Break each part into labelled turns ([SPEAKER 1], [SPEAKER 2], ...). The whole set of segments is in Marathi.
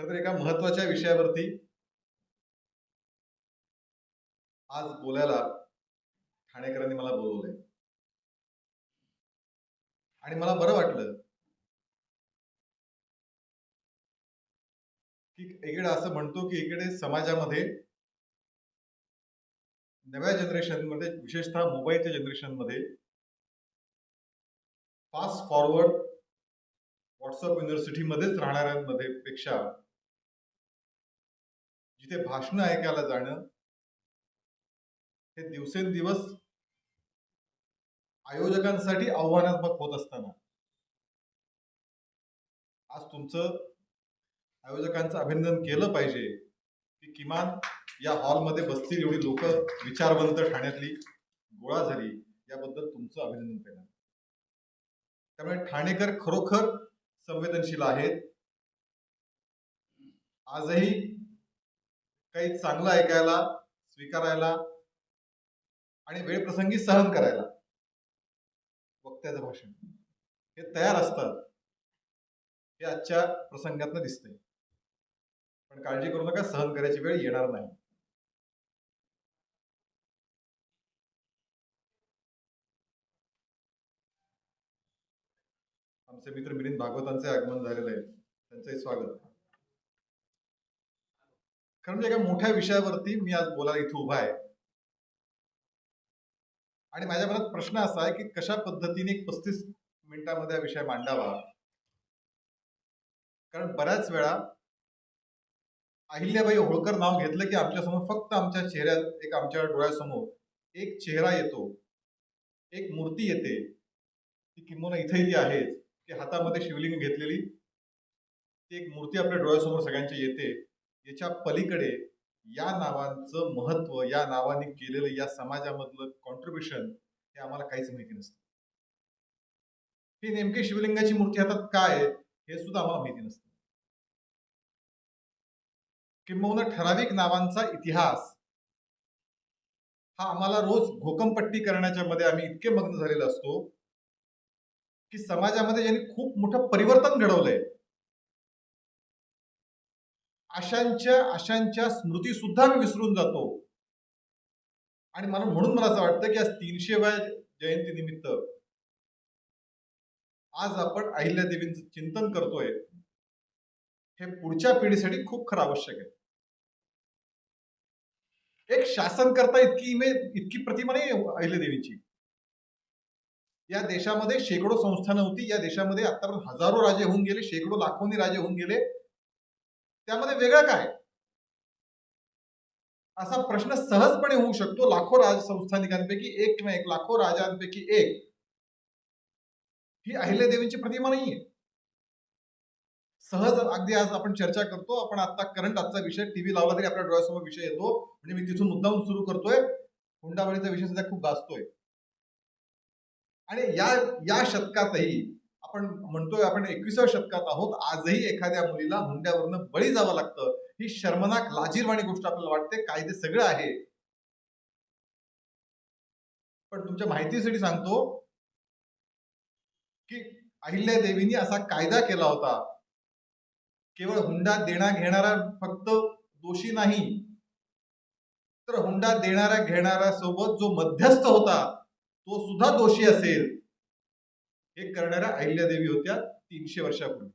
[SPEAKER 1] खर तर एका महत्त्वाच्या विषयावरती आज बोलायला ठाणेकरांनी मला बोलवलंय. आणि मला बरं वाटलं की इकडे असं म्हणतो की इकडे समाजामध्ये नव्या जनरेशनमध्ये विशेषतः मोबाईलच्या जनरेशनमध्ये फास्ट फॉरवर्ड व्हॉट्सअप युनिव्हर्सिटीमध्येच राहणाऱ्यांमध्ये पेक्षा जिथे भाषणं ऐकायला जाणं हे दिवसेंदिवस आयोजकांसाठी आव्हानात्मक होत असताना. आज तुमचं आयोजकांचं अभिनंदन केलं पाहिजे की किमान या हॉलमध्ये बसतील एवढी लोक विचारवंत ठाण्यातली गोळा झाली याबद्दल तुमचं अभिनंदन केलं त्यामुळे ठाणेकर खरोखर संवेदनशील आहेत. आजही काही चांगलं ऐकायला स्वीकारायला आणि वेळप्रसंगी सहन करायला. वक्त्याचं भाषण. हे तयार असतात हे आजच्या प्रसंगातनं दिसतंय. पण काळजी करू नका सहन करायची वेळ येणार नाही. आमचे मित्र मिलिंद भागवतांचे आगमन झालेलं आहे. त्यांचंही स्वागत. खरं म्हणजे एका मोठ्या विषयावरती मी आज बोलायला इथे उभा आहे. आणि माझ्या मनात प्रश्न असा आहे की कशा पद्धतीने एक पस्तीस मिनिटांमध्ये हा विषय मांडावा? कारण बऱ्याच वेळा अहिल्याबाई होळकर नाव घेतलं की आमच्यासमोर फक्त आमच्या चेहऱ्यात एक आमच्या डोळ्यासमोर एक चेहरा येतो एक मूर्ती येते. ती किंमत इथेही ती आहेच की हातामध्ये शिवलिंग घेतलेली. ती एक मूर्ती आपल्या डोळ्यासमोर सगळ्यांची येते. याच्या पलीकडे या नावांचं महत्त्व या नावाने केलेलं या समाजामधलं कॉन्ट्रीब्युशन हे आम्हाला काहीच माहिती नसतं. ही नेमकी शिवलिंगाची मूर्ती हातात काय हे सुद्धा आम्हाला माहिती नसतं. किंबहुना ठराविक नावांचा इतिहास हा आम्हाला रोज घोकमपट्टी करण्याच्या मध्ये आम्ही इतके मग्न झालेलो असतो की समाजामध्ये ज्यांनी खूप मोठं परिवर्तन घडवलंय आशांच्या आशांच्या स्मृती सुद्धा मी विसरून जातो. आणि मला म्हणून मला असं वाटतं की आज तीनशेव्या जयंती निमित्त आज आपण अहिल्या देवींचं चिंतन करतोय. हे पुढच्या पिढीसाठी खूप खरं आवश्यक आहे. एक शासन करता इतकी इमेज इतकी प्रतिमा नाही अहिल्या देवीची. या देशामध्ये शेकडो संस्थानं होती या देशामध्ये आतापर्यंत हजारो राजे होऊन गेले शेकडो लाखोनी राजे होऊन गेले. त्यामध्ये वेगळं काय? असा प्रश्न सहजपणे होऊ शकतो. लाखो राज संस्थानिकांपैकी एक किंवा एक लाखो राजांपैकी एक. ही अहिल्यादेवींची प्रतिमा नाहीये. सहज अगदी आज आपण चर्चा करतो. आपण आता करंट आजचा विषय टीव्ही लावला तरी आपल्या डोळ्यासमोर विषय येतो. म्हणजे मी तिथून मुद्दाहून सुरू करतोय. हुंडाबळीचा विषय सध्या खूप गाजतोय आणि या या शतकातही आपण म्हणतोय आपण एकविसाव्या शतकात आहोत. आजही एखाद्या मुलीला हुंड्यावरनं बळी जावं लागतं. ही शर्मनाक लाजीरवाणी गोष्ट आपल्याला वाटते. कायदे सगळं आहे. पण तुमच्या माहितीसाठी सांगतो की अहिल्या देवीनी असा कायदा केला होता. केवळ हुंडा देणा घेणारा फक्त दोषी नाही तर हुंडा देणाऱ्या घेणाऱ्या सोबत जो मध्यस्थ होता तो सुद्धा दोषी असेल. हे करणाऱ्या अहिल्यादेवी होत्या तीनशे वर्षापूर्वी.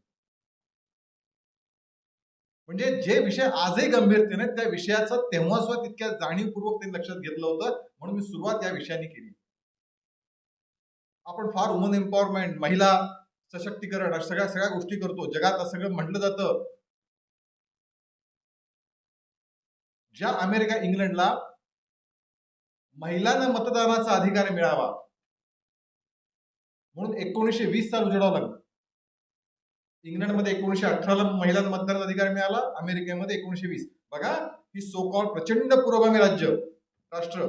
[SPEAKER 1] म्हणजे जे विषय आजही गंभीरतेने त्या विषयाचा तेव्हा सुद्धा तितक्या जाणीवपूर्वक त्यांनी लक्षात घेतलं होतं म्हणून मी सुरुवात या विषयाने केली. आपण फार वुमन एम्पॉवरमेंट महिला सशक्तीकरण सगळ्या सगळ्या गोष्टी करतो जगात सगळं म्हटलं जातं. ज्या अमेरिका इंग्लंडला महिलांना मतदानाचा अधिकार मिळावा म्हणून एकोणीसशे वीस साल उजाडावं लागलं. इंग्लंडमध्ये एकोणीसशे अठराला महिलांना मतदान अधिकार मिळाला अमेरिकेमध्ये एकोणीसशे वीस. बघा ही सोकॉल प्रचंड पुरोगामी राज्य राष्ट्र.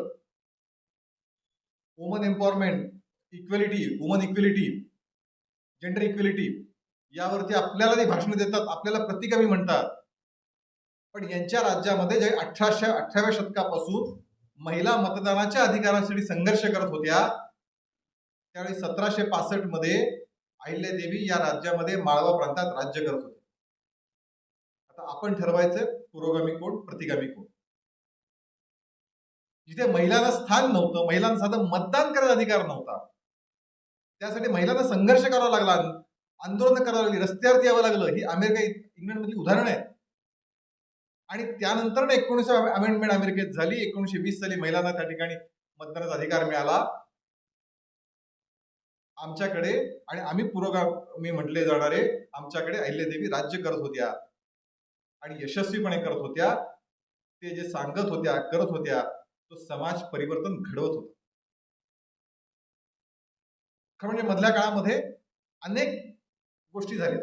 [SPEAKER 1] Woman empowerment equality woman equality gender equality यावरती आपल्याला ते भाषण देतात आपल्याला प्रतिगामी म्हणतात. पण यांच्या राज्यामध्ये जे अठराशे अठराव्या शतकापासून महिला मतदानाच्या अधिकारासाठी संघर्ष करत होत्या त्यावेळी सतराशे पासष्टमध्ये अहिल्यादेवी या राज्यामध्ये माळवा प्रांतात राज्य करत होते. आता आपण ठरवायचं पुरोगामी कोण प्रतिगामी कोण? जिथे महिलांना स्थान नव्हतं महिलांना साधं मतदान करायचा अधिकार नव्हता. त्यासाठी महिलांना संघर्ष करावा लागला आंदोलन करावं लागली रस्त्यावरती यावं लागलं. ही अमेरिका इंग्लंड मधली उदाहरणं आहेत. आणि त्यानंतर एकोणीसशे अमेंडमेंट अमेरिकेत झाली. एकोणीशे वीस साली महिलांना त्या ठिकाणी मतदानाचा अधिकार मिळाला. आमच्याकडे आणि आम्ही पुरोगामी म्हटले जाणारे आमच्याकडे अहिल्यादेवी राज्य करत होत्या. आणि यशस्वीपणे करत होत्या. ते जे सांगत होत्या करत होत्या तो समाज परिवर्तन घडवत होता. खरं म्हणजे मधल्या काळामध्ये अनेक गोष्टी झाल्या.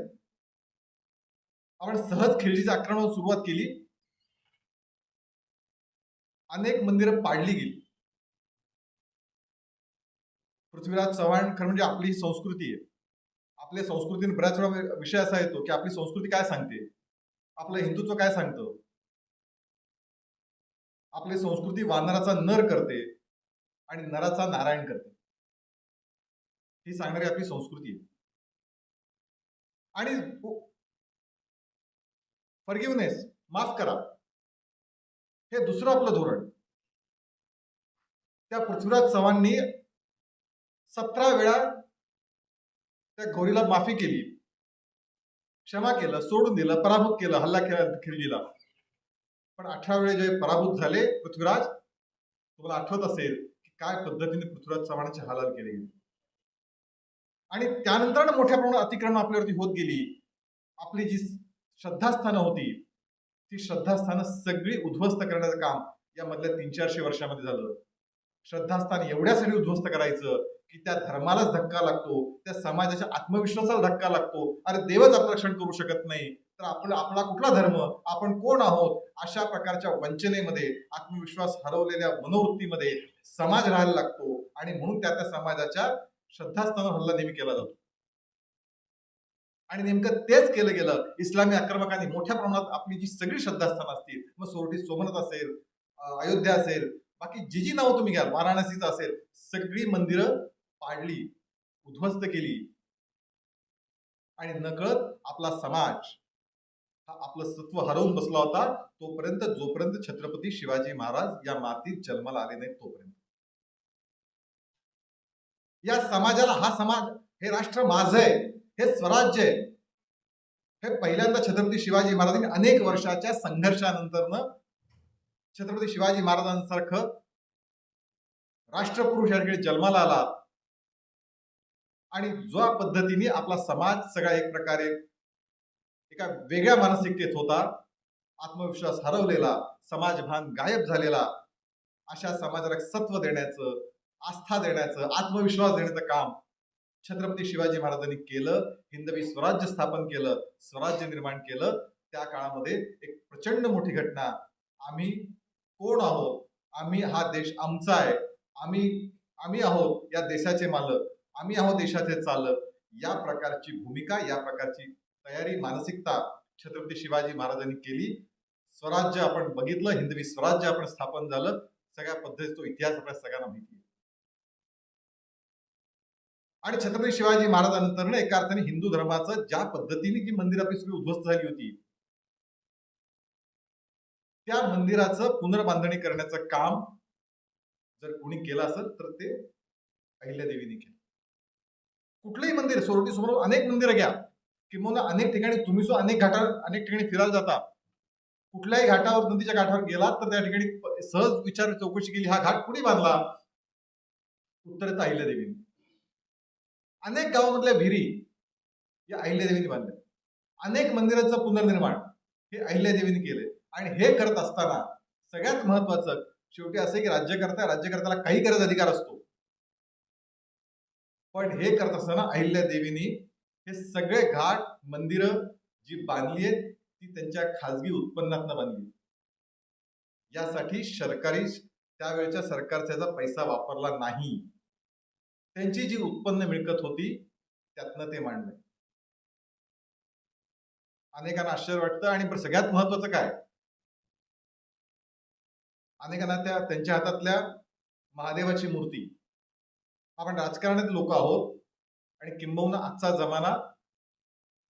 [SPEAKER 1] आपण सहज खिळजीच्या आक्रमण सुरुवात केली. अनेक मंदिरं पाडली गेली. पृथ्वीराज चव्हाण खरं म्हणजे आपली ही संस्कृती आहे. आपल्या संस्कृतीने बऱ्याच वेळा विषय असा येतो की आपली संस्कृती काय सांगते? आपलं हिंदुत्व काय सांगतं? आपली संस्कृती वानराचा नर करते आणि नराचा नारायण करते. ही सांगणारी आपली संस्कृती आहे. आणि फॉरगिवनेस माफ करा. हे दुसरं आपलं धोरण. त्या पृथ्वीराज चव्हाणनी सतरा वेळा त्या घोरीला माफी केली. क्षमा केलं सोडून दिलं पराभूत केलं हल्ला केला खिल्लीला पण अठरा वेळे जे पराभूत झाले पृथ्वीराज तुम्हाला आठवत असेल की काय पद्धतीने पृथ्वीराज चव्हाणाचे हालाल केले गेले. आणि त्यानंतर मोठ्या प्रमाणात अतिक्रमण आपल्यावरती होत गेली. आपली जी श्रद्धास्थानं होती ती श्रद्धास्थानं सगळी उद्ध्वस्त करण्याचं काम या मधल्या तीन चारशे वर्षामध्ये झालं. श्रद्धास्थान एवढ्यासाठी उद्ध्वस्त करायचं की त्या धर्मालाच धक्का लागतो त्या समाजाच्या आत्मविश्वासाला धक्का लागतो. अरे देवच आपलं रक्षण करू शकत नाही. तर आपला आपला कुठला धर्म? आपण कोण आहोत? अशा प्रकारच्या वंचनेमध्ये आत्मविश्वास हरवलेल्या मनोवृत्तीमध्ये समाज राहायला लागतो आणि म्हणून त्या त्या समाजाच्या श्रद्धास्थानावर हल्ला नेहमी केला जातो. आणि नेमकं तेच केलं गेलं. इस्लामी आक्रमकांनी मोठ्या प्रमाणात आपली जी सगळी श्रद्धास्थानं असतील मग सोरटी सोमनाथ असेल अयोध्या असेल बाकी जी जी नावं तुम्ही घ्याल वाराणसीचं असेल सगळी मंदिरं पाडली उद्ध्वस्त केली. आणि नकळत आपला समाज हा आपलं सत्व हरवून बसला होता तोपर्यंत जोपर्यंत छत्रपती शिवाजी महाराज या मातीत जन्माला आले नाहीत तोपर्यंत. या समाजाला हा समाज हे राष्ट्र माझं आहे हे स्वराज्य आहे. हे पहिल्यांदा छत्रपती शिवाजी महाराजांनी अनेक वर्षाच्या संघर्षानंतर छत्रपती शिवाजी महाराजांसारखं राष्ट्रपुरुष जन्माला आला. आणि ज्या पद्धतीने आपला समाज सगळा एक प्रकारे एका वेगळ्या मानसिकतेत होता आत्मविश्वास हरवलेला समाजभान गायब झालेला अशा समाजाला सत्व देण्याचं आस्था देण्याचं आत्मविश्वास देण्याचं काम छत्रपती शिवाजी महाराजांनी केलं हिंदवी स्वराज्य स्थापन केलं स्वराज्य निर्माण केलं. त्या काळामध्ये एक प्रचंड मोठी घटना आम्ही कोण आहोत? आम्ही हा देश आमचा आहे. आम्ही आम्ही आहोत या देशाचे मालक. आम्ही आहोत देशाचे चालक. या प्रकारची भूमिका या प्रकारची तयारी मानसिकता छत्रपती शिवाजी महाराजांनी केली. स्वराज्य आपण बघितलं हिंदवी स्वराज्य आपण स्थापन झालं. सगळ्या पद्धतीचा तो इतिहास आपल्या सगळ्यांना माहिती आणि छत्रपती शिवाजी महाराजांनंतर एका अर्थाने हिंदू धर्माचं ज्या पद्धतीने जी मंदिर आपली सगळी उद्ध्वस्त झाली होती त्या मंदिराचं पुनर्बांधणी करण्याचं काम जर कोणी केलं असेल तर ते अहिल्यादेवीने केलं. कुठलंही मंदिर सोरटी समोर अनेक मंदिरं घ्या. किंवा अनेक ठिकाणी तुम्ही सो अनेक घाटावर अनेक ठिकाणी फिरायला जाता. कुठल्याही घाटावर नदीच्या घाटावर गेलात तर त्या ठिकाणी सहज विचार चौकशी केली हा घाट कुणी बांधला? उत्तरेचा अहिल्यादेवीने अनेक गावामधल्या विहिरी या अहिल्यादेवीने बांधल्या. अनेक मंदिरांचं पुनर्निर्माण हे अहिल्यादेवीने केले आणि हे करत असताना सगळ्यात महत्वाचं शेवटी असं की राज्यकर्ता राज्यकर्त्याला काही करत अधिकार असतो. पण हे करत असताना अहिल्या देवीनी हे सगळे घाट मंदिरं जी बांधली आहेत ती त्यांच्या खाजगी उत्पन्नातनं बांधली. यासाठी सरकारी त्यावेळेच्या सरकारचा पैसा वापरला नाही. त्यांची जी उत्पन्न मिळकत होती त्यातनं ते मांडले. अनेकांना आश्चर्य वाटतं आणि सगळ्यात महत्वाचं काय? अनेकांना त्या त्यांच्या हातातल्या महादेवाची मूर्ती. आपण राजकारणात लोक आहोत आणि किंबहुना आजचा जमाना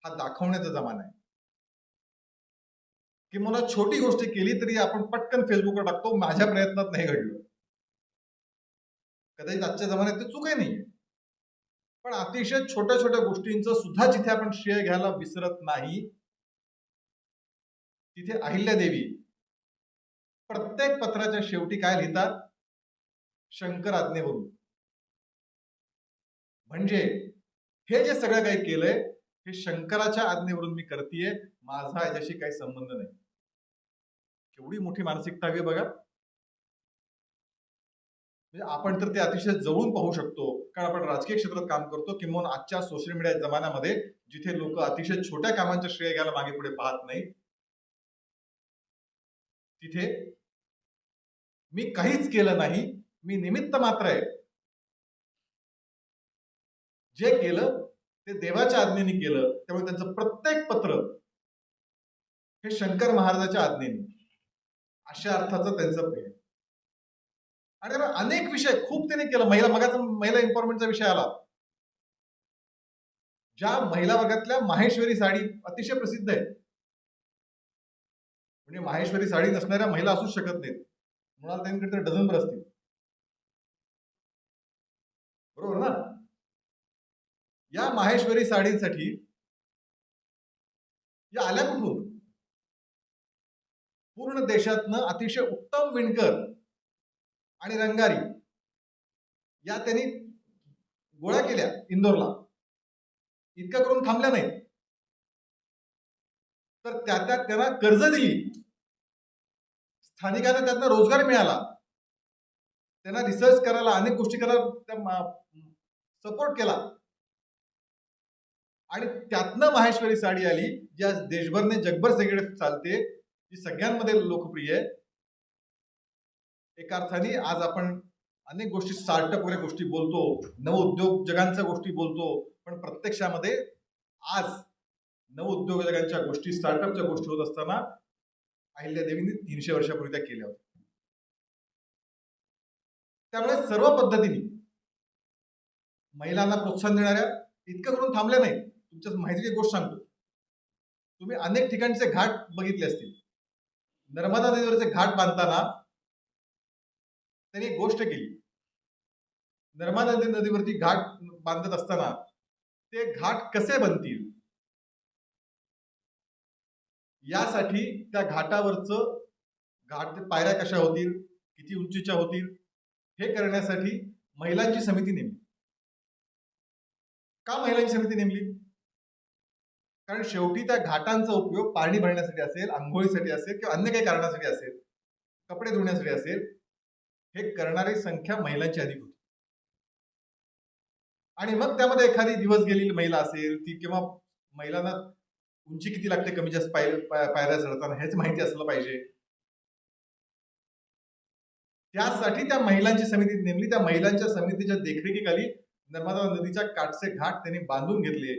[SPEAKER 1] हा दाखवण्याचा जमाना आहे. किंबहुना छोटी गोष्ट केली तरी आपण पटकन फेसबुकवर टाकतो माझ्या प्रयत्नात नाही घडलं. कदाचित आजच्या जमान्यात ते चूक नाही पण अतिशय छोट्या छोट्या गोष्टींचं सुद्धा जिथे आपण श्रेय घ्यायला विसरत नाही तिथे अहिल्या देवी प्रत्येक पत्राच्या शेवटी काय लिहितात? शंकर आज्ञेवरून म्हणजे हे जे सगळं काही केलंय हे शंकराच्या आज्ञेवरून मी करतेय माझा याच्याशी काही संबंध नाही. केवढी मोठी मानसिकता हवी बघा. म्हणजे आपण तर ते अतिशय जवळून पाहू शकतो. कारण आपण राजकीय क्षेत्रात काम करतो किंवा आजच्या सोशल मीडिया जमान्यामध्ये जिथे लोक अतिशय छोट्या कामांचे श्रेय घ्यायला मागे पुढे पाहत नाही तिथे मी काहीच केलं नाही मी निमित्त मात्र आहे. जे केलं ते देवाच्या आज्ञेने केलं. त्यामुळे त्यांचं प्रत्येक पत्र हे शंकर महाराजाच्या आज्ञेने. अशा अर्थाचं त्यांचं प्रेम. आणि त्यामुळे अनेक विषय खूप त्यांनी केलं. महिला मगाचा महिला एम्पॉवरमेंटचा विषय आला. ज्या महिला वर्गातल्या माहेश्वरी साडी अतिशय प्रसिद्ध आहे. म्हणजे माहेश्वरी साडी नसणाऱ्या महिला असूच शकत नाहीत. म्हणाल त्यांकडे तर डझनभर असतील. बरोबर ना? या माहेश्वरी साडींसाठी या आल्या कुठून? पूर्ण देशातनं अतिशय उत्तम विणकर आणि रंगारी या त्यांनी गोळ्या केल्या इंदोरला. इतकं करून थांबल्या नाहीत. तर त्या त्या त्यांना कर्ज दिली. स्थानिकांना त्यातनं रोजगार मिळाला. त्यांना रिसर्च करायला अनेक गोष्टी करायला सपोर्ट केला. आणि त्यातनं माहेश्वरी साडी आली जी आज देशभरने जगभर सगळीकडे चालते जी सगळ्यांमध्ये लोकप्रिय आहे. एका अर्थाने आज आपण अनेक गोष्टी स्टार्टअप वगैरे गोष्टी बोलतो नवउद्योग जगांच्या गोष्टी बोलतो पण प्रत्यक्षामध्ये आज नवउद्योजकांच्या गोष्टी स्टार्टअपच्या गोष्टी होत असताना अहिल्या देवींनी तीनशे वर्षापूर्वी त्या केल्या होत्या. त्यामुळे सर्व पद्धतीने महिलांना प्रोत्साहन देणाऱ्या इतकं करून थांबल्या नाही तुमच्या माहितीची एक गोष्ट सांगतो. तुम्ही अनेक ठिकाणचे घाट बघितले असतील. नर्मदा नदीवरचे घाट बांधताना त्यांनी एक गोष्ट केली. नर्मदा नदी नदीवरती घाट बांधत असताना ते घाट कसे बनतील? यासाठी त्या घाटावरचं घाट पायऱ्या कशा होतील किती उंचीच्या होतील हे करण्यासाठी महिलांची समिती नेमली. का महिलांची समिती नेमली? कारण शेवटी त्या घाटांचा उपयोग पाणी भरण्यासाठी असेल आंघोळीसाठी असेल किंवा अन्य काही कारणासाठी असेल कपडे धुण्यासाठी असेल हे करणारी संख्या महिलांची अधिक होती. आणि मग त्यामध्ये एखादी दिवस गेलेली महिला असेल ती किंवा महिलांना उंची किती लागते कमी जास्त पाय पायऱ्या चढताना? हेच माहिती असलं पाहिजे. त्यासाठी त्या महिलांची समिती नेमली. त्या महिलांच्या समितीच्या देखरेखीखाली नर्मदा नदीच्या काठचे घाट त्यांनी बांधून घेतले.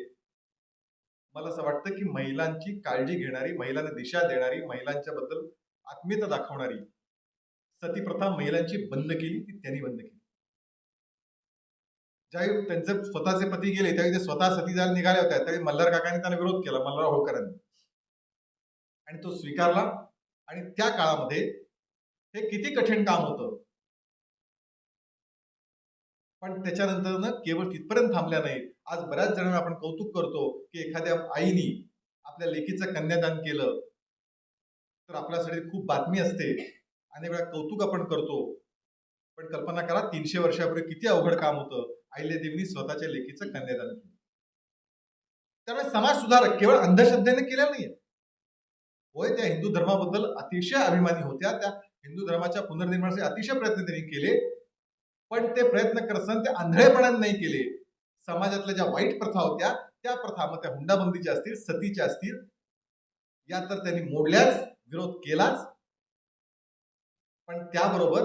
[SPEAKER 1] मला असं वाटतं की महिलांची काळजी घेणारी महिलांना दिशा देणारी महिलांच्या बद्दल आत्मीयता दाखवणारी सती प्रथा महिलांची बंद केली ती त्यांनी बंद केली. ज्यावेळी त्यांचे स्वतःचे पती गेले त्यावेळी ते स्वतः सती जायला निघाल्या होत्या. त्यावेळी मल्हार काकांनी त्यांना विरोध केला मल्हार होळकरांनी. आणि तो स्वीकारला. आणि त्या काळामध्ये हे किती कठीण काम होतं. पण त्याच्यानंतर केवळ तिथपर्यंत थांबल्या नाही आज बऱ्याच जणांना आपण कौतुक करतो की एखाद्या आईनी आपल्या लेकीचं कन्यादान केलं तर आपल्यासाठी खूप बातमी असते. अनेक वेळा कौतुक आपण करतो. पण कल्पना करा तीनशे वर्षापूर्वी किती अवघड काम होतं. अहिल्यादेवींनी स्वतःच्या लेखीचं कन्यादान केलं. त्यामुळे समाज सुधारक केवळ अंधश्रद्धेने केलं नाहीये. होय त्या हिंदू धर्माबद्दल अतिशय अभिमानी होत्या. त्या हिंदू धर्माच्या पुनर्निर्माणाचे अतिशय प्रयत्न त्यांनी केले. पण ते प्रयत्न करत असताना ते आंधळेपणाने नाही केले. समाजातल्या ज्या वाईट प्रथा होत्या त्या प्रथा मग त्या हुंडाबंदीच्या असतील सतीच्या असतील या तर त्यांनी मोडल्याच विरोध केलाच. पण त्याबरोबर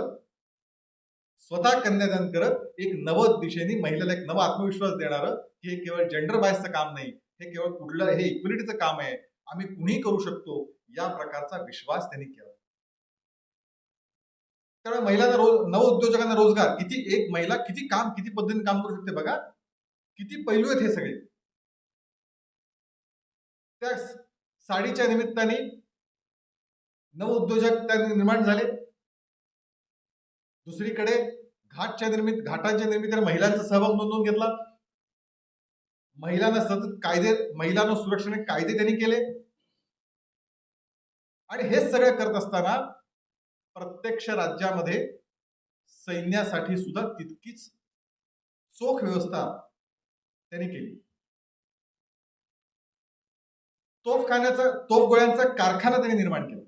[SPEAKER 1] स्वतः कन्यादान करत एक नव दिशेने महिलेला एक नवा आत्मविश्वास देणारं हे केवळ जेंडर बायसचं काम नाही हे केवळ कुठलं हे इक्वलिटीचं काम आहे. आम्ही कुणीही करू शकतो या प्रकारचा विश्वास त्यांनी केला. त्यामुळे महिलांना रोज नव उद्योजकांना रोजगार किती एक महिला किती काम किती पद्धतीने काम करू शकते बघा? किती पैलू आहेत हे सगळे. त्या साडीच्या निमित्ताने नवउद्योजक त्या निर्माण झाले. दुसरीकडे घाटच्या निर्मित घाटांच्या निर्मित महिलांचा सहभाग नोंदवून घेतला. महिलांना सतत कायदे महिलांना सुरक्षेने कायदे त्यांनी केले. आणि हेच सगळं करत असताना प्रत्यक्ष राज्यामध्ये सैन्यासाठी सुद्धा तितकीच चोख व्यवस्था त्यांनी केली. तोफखान्याचा तोफ गोळ्यांचा कारखाना त्यांनी निर्माण केला.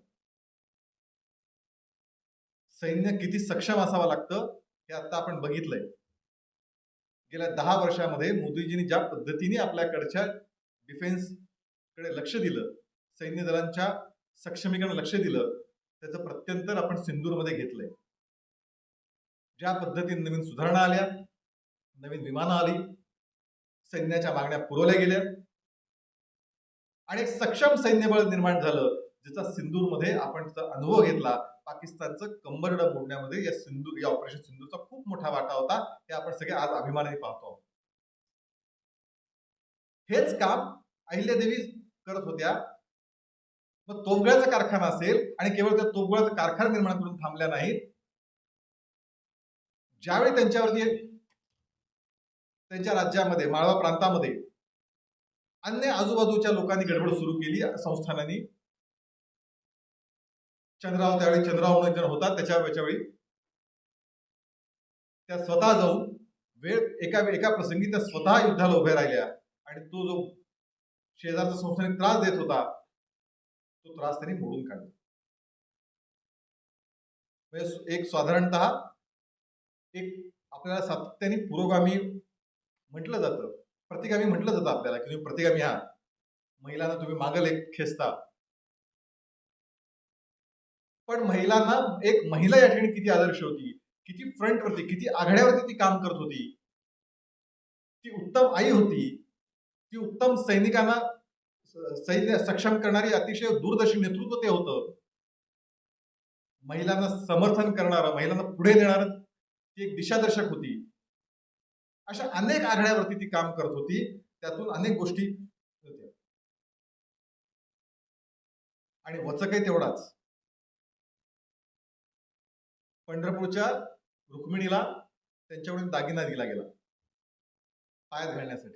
[SPEAKER 1] सैन्य किती सक्षम असावं लागतं हे आता आपण बघितलंय. गेल्या दहा वर्षामध्ये मोदीजींनी ज्या पद्धतीने आपल्याकडच्या डिफेन्सकडे लक्ष दिलं सैन्य दलांच्या सक्षमीकडे लक्ष दिलं त्याचं प्रत्यंतर आपण सिंदूरमध्ये घेतलंय. ज्या पद्धतीने नवीन सुधारणा आल्या नवीन विमानं आली सैन्याच्या मागण्या पुरवल्या गेल्या आणि एक सक्षम सैन्यबळ निर्माण झालं ज्याचा सिंदूरमध्ये आपण त्याचा अनुभव घेतला पाकिस्तानचं कंबरड मोडण्यामध्ये या सिंधू या ऑपरेशन सिंधूचा खूप मोठा वाटा होता. हे आपण सगळे आज अभिमानाने पाहतो. आहोत. हेच काम अहिल्यादेवी करत होत्या. मग तोफगोळ्याचा कारखाना असेल आणि केवळ त्या तोफगोळ्याचा कारखाना निर्माण करून थांबल्या नाहीत. ज्यावेळी त्यांच्यावरती त्यांच्या राज्यामध्ये माळवा प्रांतामध्ये अन्य आजूबाजूच्या लोकांनी गडबड सुरू केली संस्थानांनी चंद्राव त्यावेळी चंद्राव जण होता त्याच्या त्याच्यावेळी त्या स्वतः जाऊन वेळ एका एका प्रसंगी त्या स्वतः युद्धाला उभ्या राहिल्या. आणि तो जो शेजारचा संस्थाने त्रास देत होता तो त्रास त्यांनी मोडून काढला. म्हणजे एक साधारणतः एक आपल्याला सातत्याने पुरोगामी म्हटलं जातं. प्रतिगामी म्हटलं जातं आपल्याला की तुम्ही प्रतिगामी आहात. महिलांना तुम्ही मागल एक खेचता. पण महिलांना एक महिला या ठिकाणी किती आदर्श होती? किती फ्रंटवरती किती आघाड्यावरती ती काम करत होती? ती उत्तम आई होती. ती उत्तम सैनिकांना सैन्य सक्षम करणारी अतिशय दूरदर्शी नेतृत्व ते होतं. महिलांना समर्थन करणारं महिलांना पुढे नेणारं ती एक दिशादर्शक होती. अशा अनेक आघाड्यावरती ती काम करत होती. त्यातून अनेक गोष्टी होत्या. आणि वचकही तेवढाच. पंढरपूरच्या रुक्मिणीला त्यांच्याकडून दागिना दिला गेला. पायात घालण्यासाठी.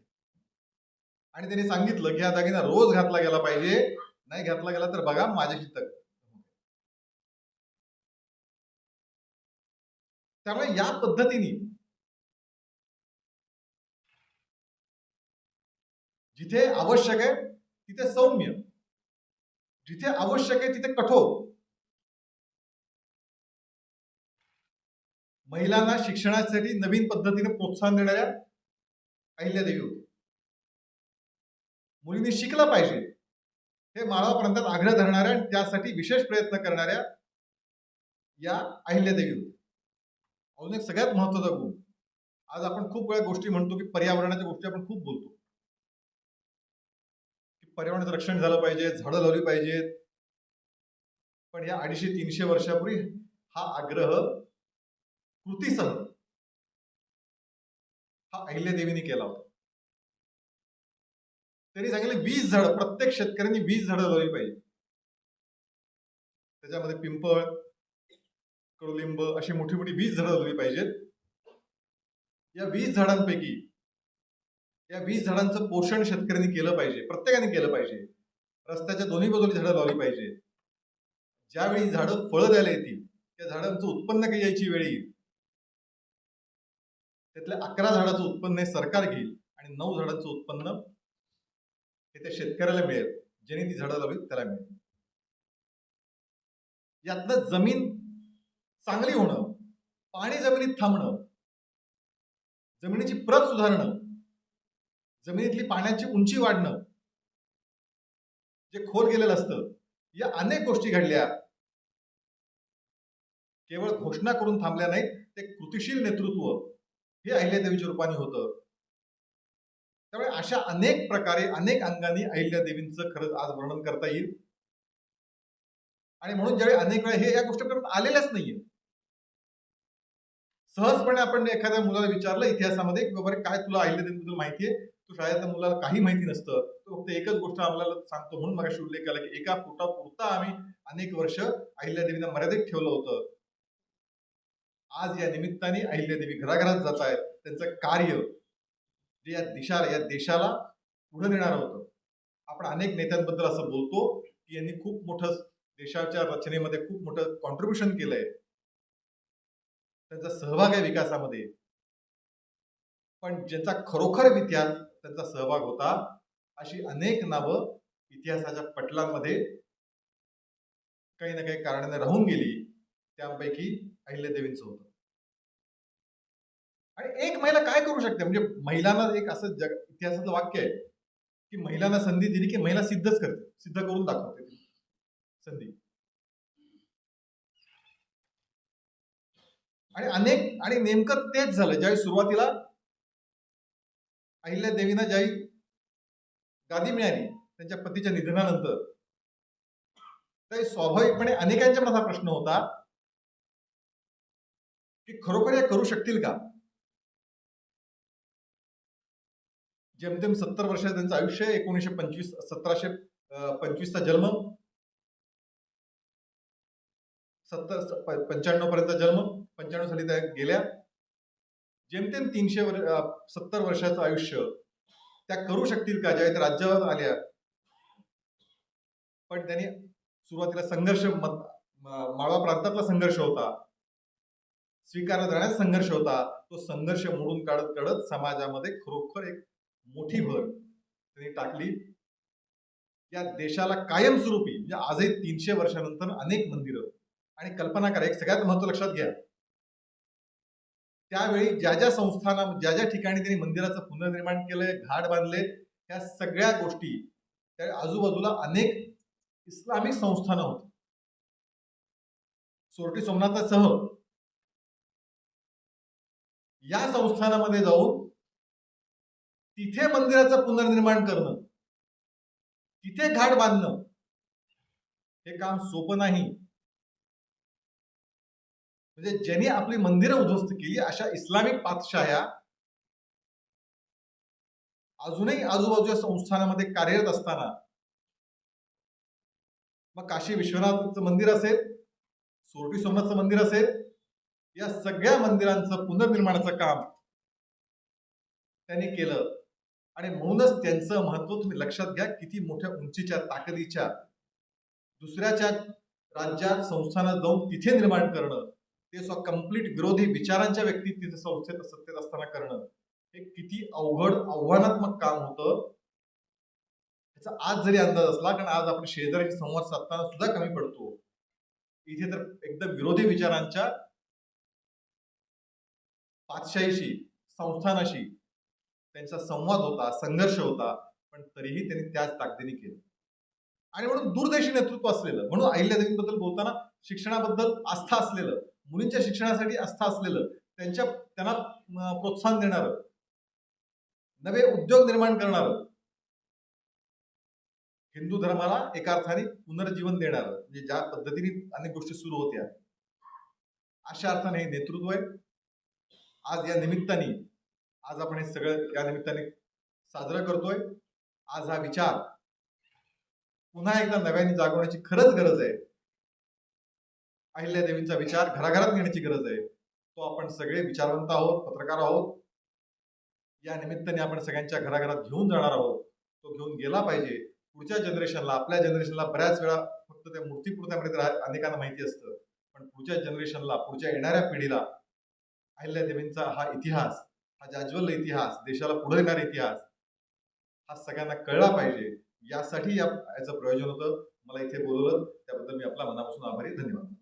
[SPEAKER 1] आणि त्यांनी सांगितलं की हा दागिना रोज घातला गेला पाहिजे. नाही घातला गेला तर बघा माझ्याशी तक त्यामुळे या पद्धतीने जिथे आवश्यक आहे तिथे सौम्य. जिथे आवश्यक आहे तिथे कठोर. महिलांना शिक्षणासाठी नवीन पद्धतीने प्रोत्साहन देणाऱ्या अहिल्यादेवी होते. मुलींनी शिकलं पाहिजे. हे माळवा प्रांतात आग्रह धरणाऱ्या आणि त्यासाठी विशेष प्रयत्न करणाऱ्या या अहिल्यादेवी होते. अजून एक सगळ्यात महत्त्वाचा गुण. आज आपण खूप वेळा गोष्टी म्हणतो की पर्यावरणाच्या गोष्टी आपण खूप बोलतो. की पर्यावरणाचं रक्षण झालं पाहिजे झाडं लावली पाहिजेत. पण या अडीचशे तीनशे वर्षापूर्वी हा आग्रह कृतीसह हा अहिल्यादेवीने केला होता. त्यांनी सांगितलं वीस झाड प्रत्येक शेतकऱ्यांनी वीस झाडं लावली पाहिजे. त्याच्यामध्ये पिंपळ कडुलिंब अशी मोठी मोठी वीस झाडं लावली पाहिजेत. या वीस झाडांपैकी या वीस झाडांचं पोषण शेतकऱ्यांनी केलं पाहिजे प्रत्येकाने केलं पाहिजे. रस्त्याच्या दोन्ही बाजूला झाडं लावली पाहिजे ज्यावेळी झाडं फळं द्यायला येतील त्या झाडांचं उत्पन्न काही यायची वेळ येईल. त्यातल्या अकरा झाडाचं उत्पन्न हे सरकार घेईल आणि नऊ झाडांचं उत्पन्न हे त्या शेतकऱ्याला मिळेल ज्याने ती झाडं लावली त्याला मिळेल. यातनं जमीन चांगली होणं पाणी जमिनीत थांबणं जमिनीची प्रत सुधारणं जमिनीतली पाण्याची उंची वाढणं जे खोल गेलेलं असतं या अनेक गोष्टी घडल्या. केवळ घोषणा करून थांबल्या नाहीत ते कृतिशील नेतृत्व हे अहिल्यादेवीच्या रूपाने होतं. त्यामुळे अशा अनेक प्रकारे अनेक अंगाने अहिल्यादेवींचं खरंच आज वर्णन करता येईल. आणि म्हणून ज्यावेळी अनेक वेळा हे या गोष्टीपर्यंत आलेल्याच नाहीये. सहजपणे आपण एखाद्या मुलाला विचारलं इतिहासामध्ये की बाबा काय तुला अहिल्यादेवीबद्दल माहितीये तो शाळेतल्या मुलाला काही माहिती नसतं. तो फक्त एकच गोष्ट आम्हाला सांगतो म्हणून मग उल्लेख केला की एका पोटा आम्ही अनेक वर्ष अहिल्यादेवींना मर्यादित ठेवलं होतं. आज या निमित्ताने अहिल्यादेवी घराघरात जात आहेत. त्यांचं कार्य जे या देशाला या देशाला पुढे नेणार होतं. आपण अनेक नेत्यांबद्दल असं बोलतो की यांनी खूप मोठं देशाच्या रचनेमध्ये खूप मोठं कॉन्ट्रीब्युशन केलंय. त्यांचा सहभाग आहे विकासामध्ये. पण ज्यांचा खरोखर इतिहास त्यांचा सहभाग होता अशी अनेक नावं इतिहासाच्या पटलांमध्ये काही ना काही कारणाने राहून गेली. त्यापैकी अहिल्यादेवींचं होतं. आणि एक महिला काय करू शकते? म्हणजे महिलांना एक असं जग इतिहासातलं वाक्य आहे की महिलांना संधी दिली की महिला सिद्धच करते. सिद्ध करून दाखवते. संधी. आणि अनेक आणि नेमकं तेच झालं. ज्यावेळी सुरुवातीला अहिल्या देवींना गादी मिळाली त्यांच्या पतीच्या निधनानंतर त्यावेळी स्वाभाविकपणे अनेकांच्या मनात प्रश्न होता की खरोखर या करू शकतील का? जेमतेम सत्तर वर्षाचं त्यांचं आयुष्य एकोणीसशे पंचवीस सतराशे पंचवीसचा जन्म. सत्तर पंच्याण्णव पर्यंत जन्म. पंच्याण्णव साली त्या गेल्या. जेमतेम तीनशे वर सत्तर वर्षाचं आयुष्य त्या करू शकतील का? ज्यावेळी त्या राज्यावर आल्या. पण त्यांनी सुरुवातीला संघर्ष मत माळवा प्रांतातला संघर्ष होता. स्वीकारण्यात जाण्याचा संघर्ष होता. तो संघर्ष मोडून काढत काढत समाजामध्ये खरोखर एक मोठी भर त्यांनी टाकली. या देशाला कायमस्वरूपी म्हणजे आजही तीनशे वर्षानंतर अनेक मंदिरं आणि कल्पना करा एक सगळ्यात महत्त्व लक्षात घ्या. त्यावेळी ज्या ज्या संस्थाना ज्या ज्या ठिकाणी त्यांनी मंदिराचं पुनर्निर्माण केलंय घाट बांधले त्या सगळ्या गोष्टी त्या आजूबाजूला अनेक इस्लामिक संस्थानं होती. सोरटी सोमनाथासह या संस्थानामध्ये जाऊन तिथे मंदिराचं पुनर्निर्माण करणं तिथे घाट बांधणं हे काम सोपं नाही. म्हणजे ज्यांनी आपली मंदिरं उद्ध्वस्त केली अशा इस्लामिक पातशाह्या अजूनही आजूबाजूच्या संस्थानामध्ये कार्यरत असताना मग काशी विश्वनाथचं मंदिर असेल सोरटी सोमनाथचं मंदिर असेल या सगळ्या मंदिरांचं पुनर्निर्माणाचं काम त्यांनी केलं. आणि म्हणूनच त्यांचं महत्त्व तुम्ही लक्षात घ्या किती मोठ्या उंचीच्या ताकदीच्या दुसऱ्याच्या राज्यात संस्थानात जाऊन तिथे निर्माण करणं ते स्व कंप्लीट विरोधी विचारांच्या व्यक्ती तिथे संस्थेत सत्तेत असताना करणं हे किती अवघड आव्हानात्मक काम होतं. त्याचा आज जरी अंदाज असला कारण आज आपण शेजाऱ्याशी संवाद साधताना सुद्धा कमी पडतो. इथे तर एकदम विरोधी विचारांच्या पातशाहीशी संस्थानाशी त्यांचा संवाद होता संघर्ष होता पण तरीही त्यांनी त्याच ताकदीने केलं. आणि म्हणून दूरदेशी नेतृत्व असलेलं म्हणून अहिल्यादेवींबद्दल बोलताना शिक्षणाबद्दल आस्था असलेलं मुलींच्या शिक्षणासाठी आस्था असलेलं त्यांच्या त्यांना प्रोत्साहन देणारं नवे उद्योग निर्माण करणारं हिंदू धर्माला एका अर्थाने पुनर्जीवन देणारं म्हणजे ज्या पद्धतीने अनेक गोष्टी सुरू होत्या अशा अर्थाने हे नेतृत्व आहे. आज या निमित्ताने आज आपण हे सगळं या निमित्ताने साजरं करतोय. आज हा विचार पुन्हा एकदा नव्याने जागवण्याची खरंच गरज आहे. अहिल्या देवींचा विचार घराघरात नेण्याची गरज आहे. तो आपण सगळे विचारवंत आहोत पत्रकार आहोत. या निमित्ताने आपण सगळ्यांच्या घराघरात घेऊन जाणार आहोत. तो घेऊन गेला पाहिजे. पुढच्या जनरेशनला आपल्या जनरेशनला बऱ्याच वेळा फक्त त्या मूर्तीपुरत्यामध्ये तर अनेकांना माहिती असतं. पण पुढच्या जनरेशनला पुढच्या येणाऱ्या पिढीला अहिल्यादेवींचा हा इतिहास हा जाज्वल्य इतिहास देशाला पुढे येणारा इतिहास हा सगळ्यांना कळला पाहिजे. यासाठी या याचं प्रयोजन होतं. मला इथे बोलवलं. त्याबद्दल मी आपला मनापासून आभारी धन्यवाद.